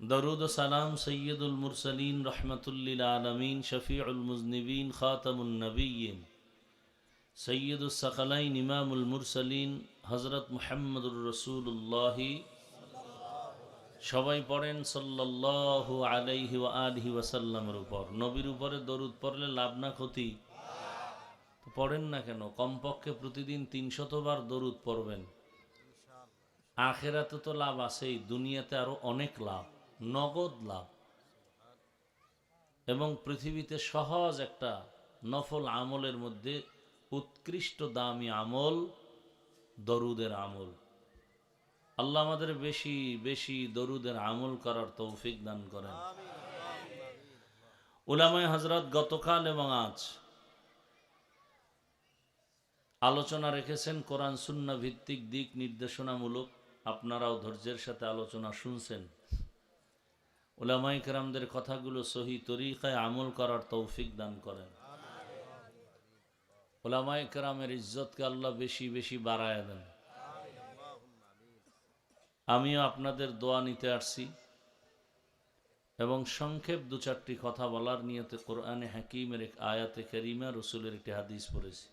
দরুদ সালাম সৈয়দুল মুরসলিন রহমতুল্লিল আলমিন, শফিউল মুজনিবিন খাতামুল নবীন সৈয়দুল সকলাইন ইমামুল মুরসলিন হজরত মুহাম্মদুর রসুল্লাহি সবাই পড়েন সাল্লাল্লাহু আলাইহি আলিহি ওয়াসাল্লামের উপর। নবীর উপরে দরুদ পড়লে লাভ না ক্ষতি? পড়েন না কেন? কমপক্ষে প্রতিদিন তিনশতবার দরুদ পড়বেন। আখেরাতে তো লাভ আছেই, দুনিয়াতে আরও অনেক লাভ। নগদ লাভ। এবং পৃথিবীতে সহজ একটা নফল আমলের মধ্যে উৎকৃষ্ট দামি আমল দরুদের আমল। আল্লাহ আমাদের বেশি বেশি দরুদের আমল করার তৌফিক দান করেন। উলামায় হজরত গতকাল এবং আজ আলোচনা রেখেছেন কোরআন, সুন্না ভিত্তিক দিক নির্দেশনামূলক। আপনারাও ধৈর্যের সাথে আলোচনা শুনছেন। ওলামাই কেরামদের কথাগুলো সহি তরিকায় আমল করার তৌফিক দান করেন। ওলামাই কেরামের ইজ্জতকে আল্লাহ বেশি বেশি বাড়ায় দেন। আমিও আপনাদের দোয়া নিতে আসছি এবং সংক্ষেপ দু চারটি কথা বলার নিয়তে কোরআনে হাকিমের এক আয়াতে করিমা রসুলের একটি হাদিস পড়েছি।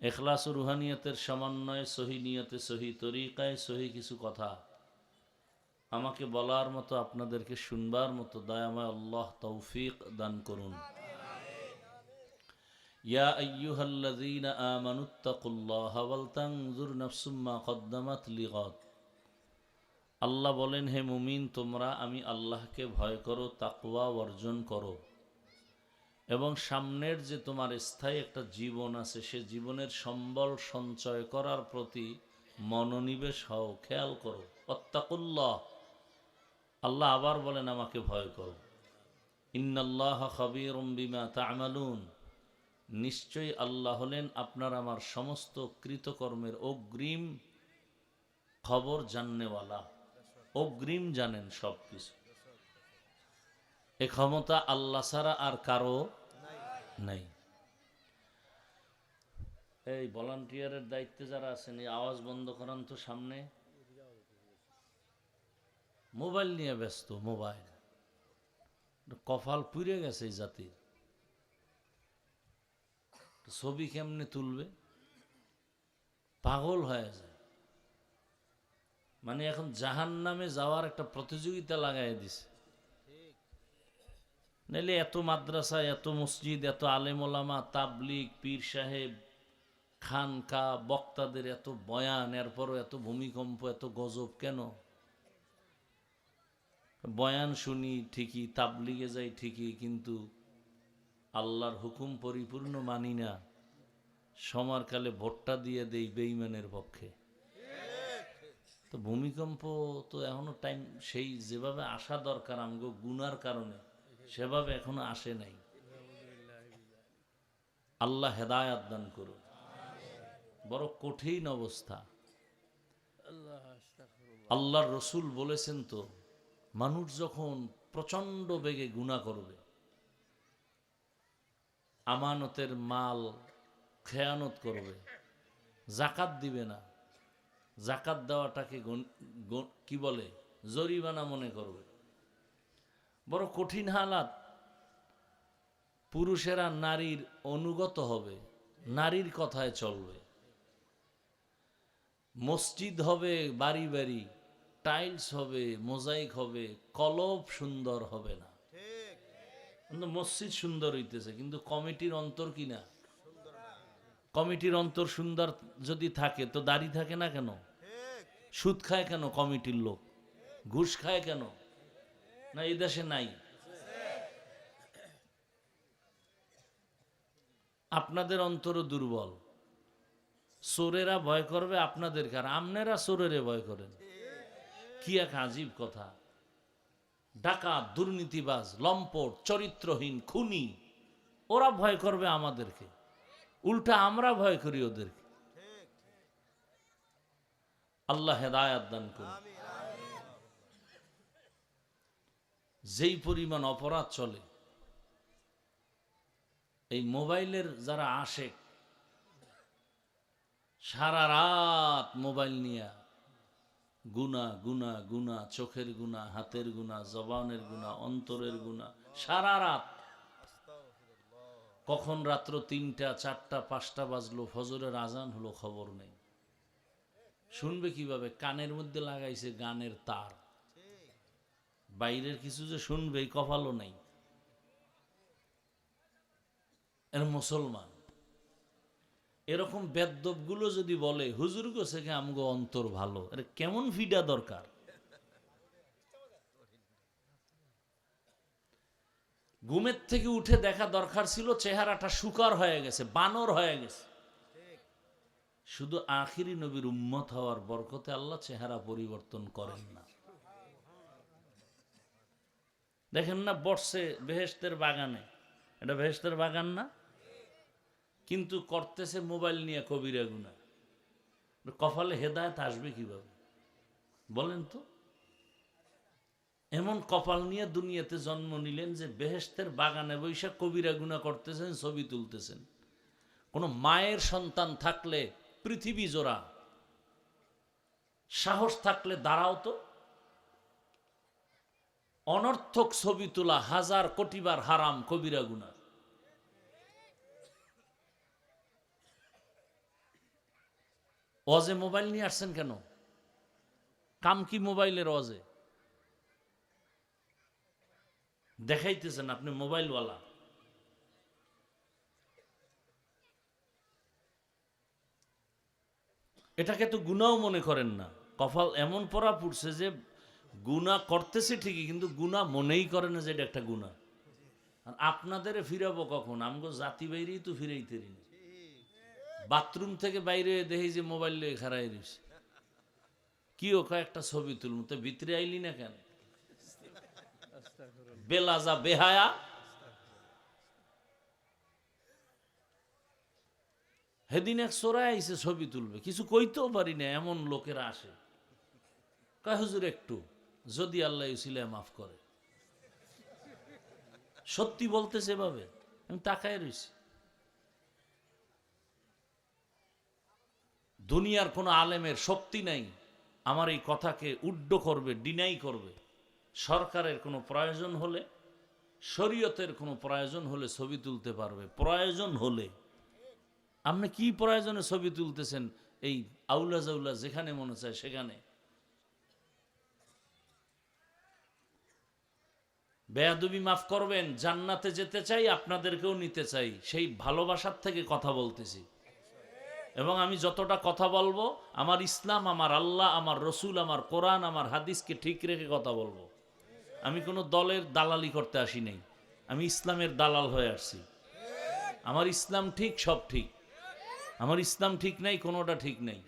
এখলাস রুহানিয়তের সমন্বয়ে সহি নিয়তে সহি তরিকায় সহি কিছু কথা আমাকে বলার মতো, আপনাদেরকে শুনবার মতো দয়াময় আল্লাহ তৌফিক দান করুন। আল্লাহ বলেন, হে মুমিন, তোমরা আমি আল্লাহকে ভয় করো, তাকওয়া অর্জন করো। এবং সামনের যে তোমার স্থায়ী একটা জীবন আছে, সে জীবনের সম্বল সঞ্চয় করার প্রতি মনোনিবেশ হও, খেয়াল করো। অত্তাকুল্লাহ। আল্লাহ আবার বলেন, আমাকে ভয় করো। ইন্নাল্লাহ খবির বিমা তামালুন। নিশ্চয়ই আল্লাহ হলেন আপনার আমার সমস্ত কৃতকর্মের অগ্রিম খবর জাননেওয়ালা। অগ্রিম জানেন সব কিছু এ ক্ষমতা আল্লাহ ছাড়া আর কারও নাই। এই ভলান্টিয়ারের দায়িত্বে যারা আছেন, এই আওয়াজ বন্ধ করান তো সামনে। মোবাইল নিয়ে ব্যস্ত, মোবাইল। কপাল পুড়ে গেছে এই জাতির। ছবি কেমনে তুলবে? পাগল হয়ে যায়। মানে এখন জাহান নামে যাওয়ার একটা প্রতিযোগিতা লাগাই দিছে। নাইলে এত মাদ্রাসা, এত মসজিদ, এত আলেমোলামা তাবলিক পীর সাহেব, খানকা, বক্তাদের এত বয়ান, এরপরও এত ভূমিকম্প, এত গজব, কেন? বয়ান শুনি ঠিকই তাবলিগে যাই ঠিকই কিন্তু আল্লাহর হুকুম পরিপূর্ণ মানি না। সমারকালে ভোটটা দিয়ে দেই বেইমানের পক্ষে। তো ভূমিকম্প তো এখনও টাইম সেই যেভাবে আসা দরকার আমগো গুনার কারণে সেভাবে এখনও আসে নাই। আল্লাহ হেদায়াত দান করুন। বড় কঠিন অবস্থা। আল্লাহর রসুল বলেছেন তো মানুষ যখন প্রচণ্ড বেগে গুণা করবে, আমানতের মাল খেয়ানত করবে, জাকাত দিবে না, জাকাত দেওয়াটাকে কি বলে, জরিমানা মনে করবে। বড় কঠিন হালাত। পুরুষেরা নারীর অনুগত হবে, নারীর কথায় চলবে। মসজিদ হবে বাড়ি বাড়ি টাইলস হবে, মোজাইক হবে, কলব সুন্দর হবে না। কিন্তু মসজিদ সুন্দর হইতেছে, কিন্তু কমিটির অন্তর কি না? কমিটির অন্তর সুন্দর যদি থাকে, তো দাড়ি থাকে না কেন? সুদ খায় কেন কমিটির লোক? ঘুষ খায় কেন? না, এই দেশে নাই। আপনাদের অন্তরও দুর্বল। চোরেরা ভয় করবে আপনাদেরকে আর আমনেরা চোরেরে ভয় করেন। কি এক আজীব কথা। ডাকাত, দুর্নীতিবাজ, লম্পট, চরিত্রহীন, খুনি, ওরা ভয় করবে আমাদেরকে। উল্টা আমরা ভয় করি ওদেরকে। আল্লাহ হেদায়াত দান করুন। যেই পরিমাণ অপরাধ চলে, এই মোবাইলের যারা আসে, সারা রাত মোবাইল নিয়ে গুণা গুণা গুণা, চোখের গুণা, হাতের গুণা, জবানের গুণা, অন্তরের গুণা, সারা রাত। কখন রাত্র তিনটা, চারটা, পাঁচটা বাজলো, ফজরের আজান হলো, খবর নেই। শুনবে কীভাবে? কানের মধ্যে লাগাইছে গানের তার। বাইরের কিছু যে শুনবে কপালও নেই। এর মুসলমান। এরকম বেদ্যপগুলো যদি বলে, হুজুর গোছে কি আমগো অন্তর ভালো? আরে কেমন ফিডা দরকার? ঘুমের থেকে উঠে দেখা দরকার ছিল, চেহারাটা সুকার হয়ে গেছে, বানর হয়ে গেছে। শুধু আখিরি নবীর উম্মত হওয়ার বরকতে আল্লাহ চেহারা পরিবর্তন করেন না। দেখেন না বর্ষে বেহেস্তের বাগানে। এটা বেহেস্তের বাগান না? কিন্তু করতেছে মোবাইল নিয়ে কবিরা গুনা কপালে হেদায়ত আসবে কীভাবে? বলেন তো। এমন কপাল নিয়ে দুনিয়াতে জন্ম নিলেন যে বেহেস্তের বাগানে বৈশাখ কবিরা গুণা করতেছেন, ছবি তুলতেছেন। কোনো মায়ের সন্তান থাকলে পৃথিবী জোড়া। সাহস থাকলে দাঁড়াও তো। অনর্থক ছবি তোলা হাজার কোটিবার হারাম কবিরা গুনা অজে মোবাইল নিয়ে আসছেন কেন? কাম কি মোবাইলের অজে? দেখাইতেছেন আপনি মোবাইলওয়ালা। এটাকে তো গুনাও মনে করেন না। কপাল এমন পড়া পড়ছে যে গুণা করতেছে ঠিকই, কিন্তু গুণা মনেই করে না যে এটা একটা গুণা। আর আপনাদের ফিরাবো কখন? আমগো জাতি বাইরেই তো ফিরাইতে রিনি। বাথরুম থেকে বাইরে দেখি যে মোবাইল লিয়ে খারাই রয়েছে। কি ও কয়েকটা ছবি তুলুন। তো ভিতরে আইলি না কেন? বেলাজা বেহায়া। সেদিন এক চোরাই আইসে ছবি তুলবে। কিছু কইতেও পারি না, এমন লোকেরা আসে। কয়, হুজুর একটু, যদি আল্লাহ ইউসিলে মাফ করে। সত্যি বলতেছে এভাবে? আমি তাকায় রয়েছি দুনিয়ার কোনো আলেমের শক্তি নাই, আমার এই কথাকে উড্ড করবে ডিনাই করবে। সরকারের কোনো প্রয়োজন হলে, শরীয়তের কোনো প্রয়োজন হলে ছবি তুলতে পারবে। প্রয়োজন হলে। আপনি কি প্রয়োজনে ছবি তুলতেছেন? এই আউলা জাউলা যেখানে মনে চায় সেখানে। বেয়াদুবি মাফ করবেন, জান্নাতে যেতে চাই, আপনাদেরকেও নিতে চাই। সেই ভালোবাসার থেকে কথা বলতেছি। এবং আমি যতটা কথা বলব, আমার ইসলাম, আমার আল্লাহ, আমার রসুল, আমার কোরআন, আমার হাদিসকে ঠিক রেখে কথা বলব। আমি কোনো দলের দালালি করতে আসি নাই। আমি ইসলামের দালাল হয়ে আসছি। আমার ইসলাম ঠিক, সব ঠিক। আমার ইসলাম ঠিক নাই, কোনোটা ঠিক নেই।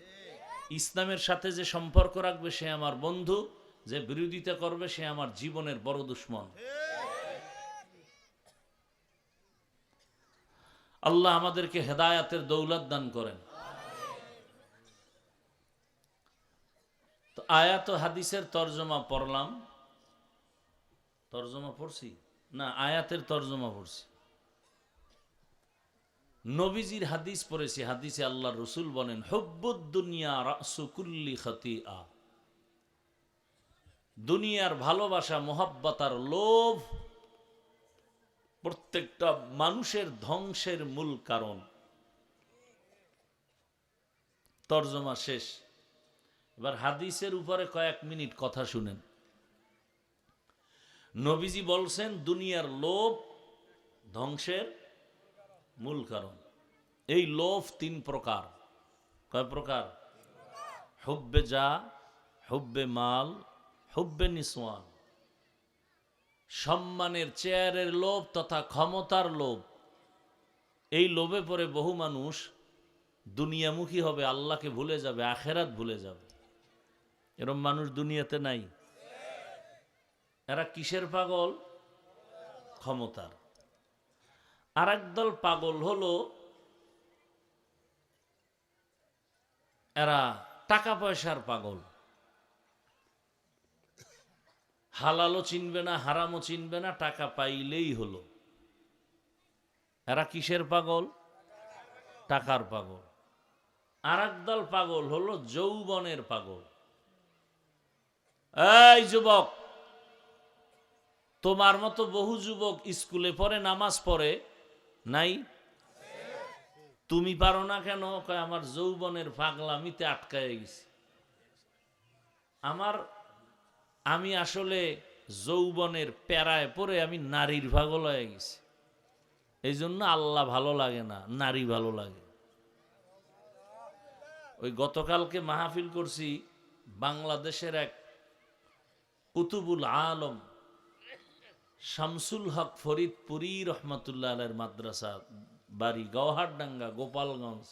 ইসলামের সাথে যে সম্পর্ক রাখবে সে আমার বন্ধু, যে বিরোধিতা করবে সে আমার জীবনের বড় দুশ্মন। আল্লাহ আমাদেরকে হেদায়াতের দৌলত দান করেন। আয়াত হাদিসের তর্জমা পড়লাম। তর্জমা পড়ছি? না, আয়াতের তর্জমা পড়ছি। নবীজির হাদিস পড়েছি, হাদিসে আল্লাহ রসুল বলেন হব্বুদ্দুনিয়া খাতি আ দুনিয়ার ভালোবাসা মোহাব্বতার লোভ প্রত্যেকটা মানুষের ধ্বংসের মূল কারণ। তর্জমা শেষ। এবার হাদিসের উপরে কয়েক মিনিট কথা শুনেন। নবীজি বলছেন, দুনিয়ার লোভ ধ্বংসের মূল কারণ। এই লোভ তিন প্রকার। কয় প্রকার? হুব্বে যা, হুব্বে মাল, হুব্বে নিসওয়ান। সম্মানের চেয়ারের লোভ তথা ক্ষমতার লোভ। এই লোভে পরে বহু মানুষ দুনিয়ামুখী হবে, আল্লাহকে ভুলে যাবে, আখেরাত ভুলে যাবে। এরম মানুষ দুনিয়াতে নাই। এরা কিসের পাগল? ক্ষমতার। আর একদল পাগল হলো, এরা টাকা পয়সার পাগল। হালালও চিনবে না, হারামও চিনবে না, টাকা পাইলেই হলো। এরা কিসের পাগল? টাকার পাগল। আর দল পাগল হলো যৌবনের পাগল। এই যুবক, তোমার মতো বহু যুবক স্কুলে পড়ে, নামাজ পড়ে নাই? তুমি পারো না কেন? আমার যৌবনের পাগলামিতে আটকায় গেছি। আমার, আমি আসলে যৌবনের প্যারায় পড়ে আমি নারীর পাগল হয়ে গেছি। এই জন্য আল্লাহ ভালো লাগে না, নারী ভালো লাগে। ওই গতকালকে মাহফিল করছি, বাংলাদেশের এক কুতুবুল আলম, শামসুল হক ফরিদপুরি রহমতুল্লাহ আলের মাদ্রাসা, বাড়ি গওহারডাঙ্গা গোপালগঞ্জ।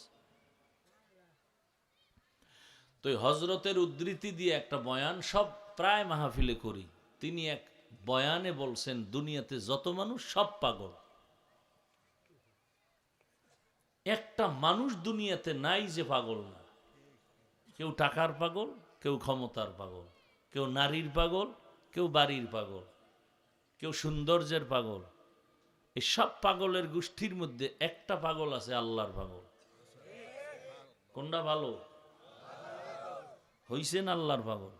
তো হজরতের উদ্ধৃতি দিয়ে একটা বয়ান সব প্রায় মাহফিলে করি। তিনি এক বয়ানে বলছেন, দুনিয়াতে যত মানুষ সব পাগল। একটা মানুষ দুনিয়াতে নাই যে পাগল না। কেউ টাকার পাগল, কেউ ক্ষমতার পাগল। কেউ নারীর পাগল, কেউ বাড়ির পাগল, কেউ সৌন্দর্যের পাগল। এই সব পাগলের গোষ্ঠীর মধ্যে একটা পাগল আছে আল্লাহর পাগল। কোনটা ভালো? হইছেন আল্লাহর পাগল।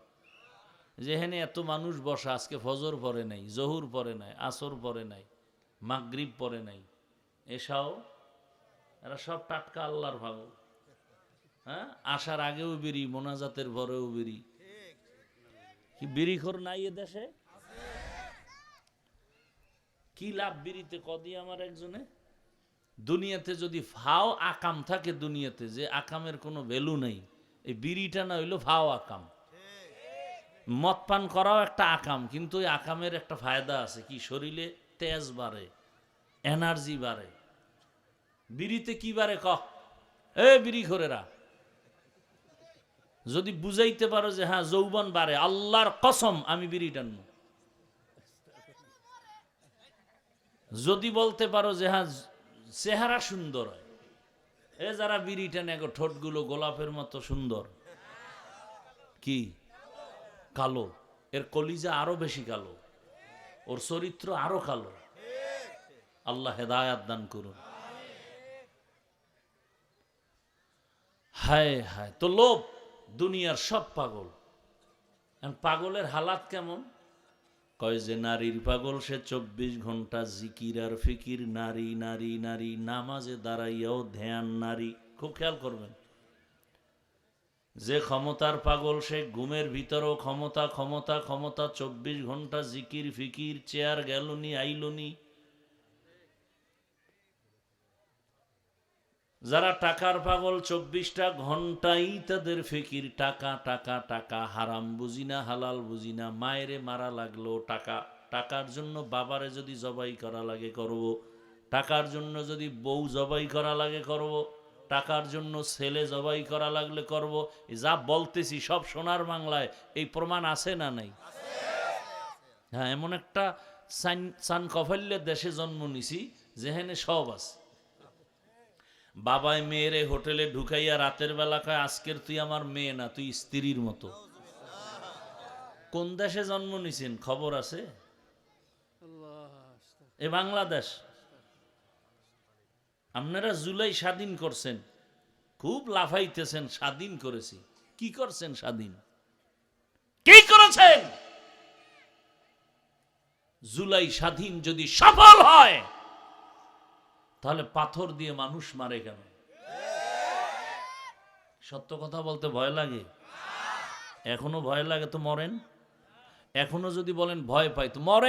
যেখানে এত মানুষ বসা, আজকে ফজর পরে নাই, জহুর পরে নাই, আসর পরে নাই, মাগরিব পরে নাই, এসাও এরা সব টাটকা আল্লাহর পাগল। হ্যাঁ? আসার আগেও বেরি, মোনাজাতের পরেও বেরি। কি বিড়িখোর নাই এ দেশে? কি লাভ বিড়িতে? কদি আমার একজনে? দুনিয়াতে যদি ফাও আকাম থাকে দুনিয়াতে, যে আকামের কোনো ভ্যালু নেই, এই বিড়িটা না হইল ফাও আকাম। মদ পান করাও একটা আকাম, কিন্তু ওই আকামের একটা ফায়দা আছে কি? শরীরে তেজ বাড়ে, এনার্জি বাড়ে। বিড়িতে কি বাড়ে ক এ বিড়ি খোরেরা যদি বুঝাইতে পারো যে হ্যাঁ যৌবন বাড়ে, আল্লাহর কসম আমি বিড়ি টানবো। যদি বলতে পারো যে হ্যাঁ চেহারা সুন্দর হয়, এ যারা বিড়ি টানে ঠোঁটগুলো গোলাপের মতো সুন্দর, কি? কালো। এর কলিজা আরও বেশি কালো, ওর চরিত্র আরও কালো। আল্লাহ হেদায়াত দান করুন। হায় হায়, তো লোভ। দুনিয়ার সব পাগল। পাগলের হালাত কেমন? কয় যে নারীর পাগল, সে চব্বিশ ঘণ্টা জিকির আর ফিকির, নারী নারী নারী, নামাজে দাঁড়াইয়াও ধ্যান নারী। খুব খেয়াল করবেন। যে ক্ষমতার পাগল, সে ঘুমের ভিতরেও ক্ষমতা ক্ষমতা ক্ষমতা, চব্বিশ ঘণ্টা জিকির, ফিকির, চেয়ার গেলনি, আইলনি যারা টাকার পাগল চব্বিশটা ঘন্টাই তাদের ফিকির, টাকা টাকা টাকা, হারাম বুঝি না, হালাল বুঝি না, মায়েরে মারা লাগল, টাকা, টাকার জন্য বাবারে যদি জবাই করা লাগে করব, টাকার জন্য যদি বউ জবাই করা লাগে করব, টাকার জন্য ছেলে জবাই করা লাগলে করব যা বলতেছি সব সোনার বাংলায়, এই প্রমাণ আছে না নাই? হ্যাঁ এমন একটা সান সান কফল্যের দেশে জন্ম নিছি যেখানে সব আছে। বাবাই মেয়েরে হোটেলে ঢুকাইয়া রাতের বেলা কয়, আজকের তুই আমার মেয়ে না, তুই স্ত্রীর মতো। কোন দেশে জন্ম নিছেন? খবর আছে? এ বাংলাদেশ। আপনারা জুলাই স্বাধীন করছেন। খুব লাফাইতেছেন, স্বাধীন করেছি। কি করছেন স্বাধীন? কি করেছেন? জুলাই স্বাধীন যদি সফল হয় তাহলে পাথর দিয়ে মানুষ মারে কেন? সত্য কথা বলতে ভয় লাগে? এখনও ভয় লাগে তো মরেন? এখনও যদি বলেন ভয় পাই তো মরে